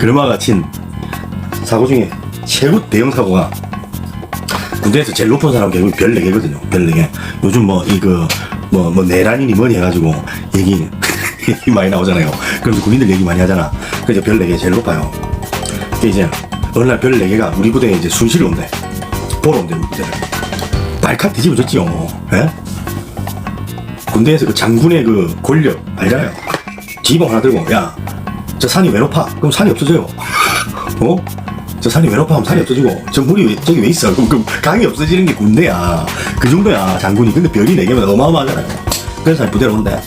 그놈과 같은 사고 중에 최고 대형 사고가 군대에서 제일 높은 사람 결국 별 4개거든요. 별 4개. 요즘 뭐, 이거, 뭐, 뭐, 내란이니 뭐니 해가지고, 얘기, 얘기 많이 나오잖아요. 그래서 군인들 얘기 많이 하잖아. 그래서 별 4개 제일 높아요. 그 이제, 어느 날별 4개가 우리 부대에 이제 순실을 온대. 보러 온대, 우리 부대를. 발칵 뒤집어졌지요. 예? 군대에서 그 장군의 그 권력, 알잖아요. 지휘봉 하나 들고, 야, 저 산이 왜 높아? 그럼 산이 없어져요. 어? 저 산이 왜 높아? 하면 산이 없어지고, 저 물이 왜, 저기 왜 있어? 그럼, 그럼 강이 없어지는 게 군대야. 그 정도야, 장군이. 근데 별이 4개면 어마어마하잖아요. 그래서 부대로 온대.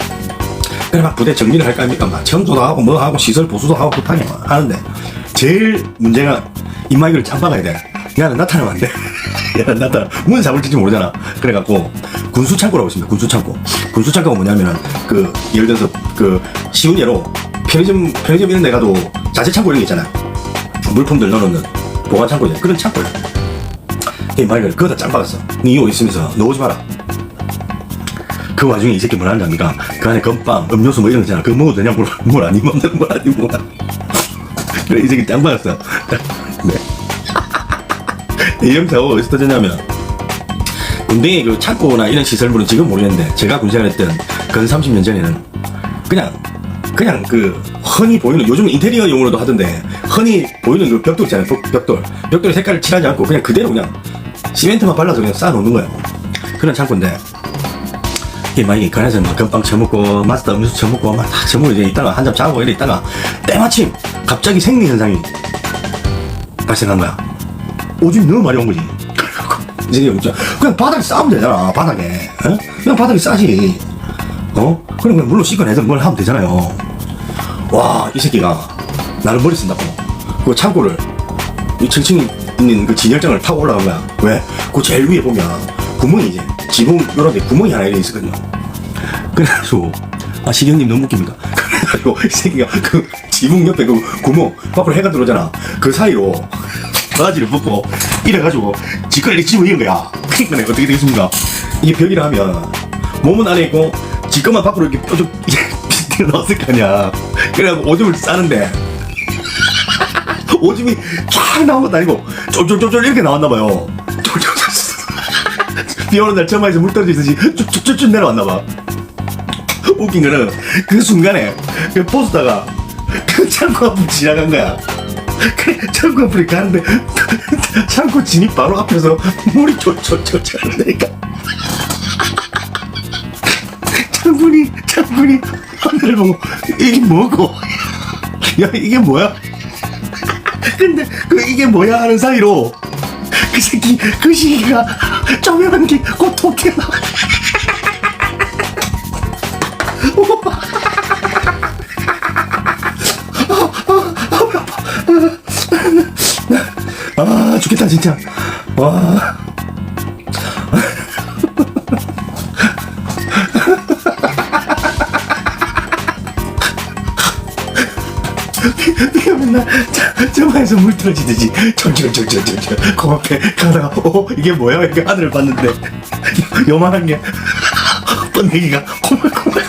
그래, 막 부대 정리를 할 거 아닙니까? 막 청소도 하고, 뭐 하고, 시설 보수도 하고, 급하게 막 하는데, 제일 문제가, 이마이를 짬박아야 돼. 야는 나타나면 안 돼. 야는 나타나. 문 잡을 줄지 모르잖아. 그래갖고, 군수 창고라고 있습니다. 군수 창고. 군수 창고가 뭐냐면은, 그, 예를 들어서, 그, 쉬운 예로, 편의점, 편의점 이런 데 가도 자재 창고 이런 게 있잖아. 물품들 넣어놓는 보관 창고죠. 그런 창고야. 이 말을 그거 다 짱박았어. 니 이거 있으면서 넣어오지 마라. 그 와중에 이 새끼 뭘 한답니까? 그 안에 건빵, 음료수 뭐 이런 거 있잖아. 그거 먹어도 되냐? 물, 물 아니면 없는 물 아니면 뭐. 그래, 이 새끼 짱박았어. 네. 이 형사가 어디서 터졌냐면, 군대의 그 창고나 이런 시설물은 지금 모르겠는데, 제가 군생활 했던 근 30년 전에는 그냥 그냥 그 흔히 보이는 요즘 인테리어 용으로도 하던데 흔히 보이는 그 벽돌 있잖아요. 벽- 벽돌. 벽돌 색깔을 칠하지 않고 그냥 그대로 그냥 시멘트만 발라서 그냥 쌓아놓는 거예요 그런 창고인데. 이게 만약에 간에서 막 금빵 처먹고 마스터 음료수 처먹고 막다 처먹고 이제 있다가 한잠 자고 이래 있다가 때마침 갑자기 생리 현상이 발생한 거야. 오줌이 너무 많이 온 거지. 그냥 바닥에 싸면 되잖아 바닥에. 어? 그냥 바닥에 싸지. 어? 그럼 물로 씻어내서 뭘 하면 되잖아요. 와, 이 새끼가 나를 머리 쓴다고. 그 창고를 이 층층이 있는 그 진열장을 타고 올라간 거야. 왜? 그 제일 위에 보면 구멍이 이제 지붕 요런 데 구멍이 하나 이렇게 있었거든요. 그래가지고 아 시경님 너무 웃깁니다. 그래가지고 이 새끼가 그 지붕 옆에 그 구멍 밖으로 해가 들어오잖아. 그 사이로 바지를 벗고 이래가지고 지컬리 집어 이은 거야. 그러니까 내가 어떻게 되겠습니까? 이게 벽이라 하면 몸은 안에 있고 지꺼만 밖으로 이렇게 뾰족 거 아니야. 그래갖고 오줌을 싸는데 오줌이 쫙 나온 것도 아니고 쫄쫄쫄쫄 이렇게 나왔나 봐요. 쫄쫄쫄. 비 오는 날 처마에서 물 떨어지듯이 쭉쭉쭉쭉 내려왔나 봐. 웃긴 거는 그 순간에 그 포스터가 그 창고 앞을 지나간 거야. 그 창고 앞을 가는데 창고 진입 바로 앞에서 물이 쫄쫄쫄쫄 흐르니까 장군이 장군이 하늘을 보고 이게 뭐고? 야 이게 뭐야? 근데 그 이게 뭐야 하는 사이로 그 새끼 그 시기가 조명한 게곧 토끼가 나와. 아 죽겠다 진짜. 와 내가 맨날 저마에서 물 떨어지듯이 철철철철철철 그 앞에 가다가 어 이게 뭐야? 이렇게 하늘을 봤는데 요만한 게 번데기가 코물코물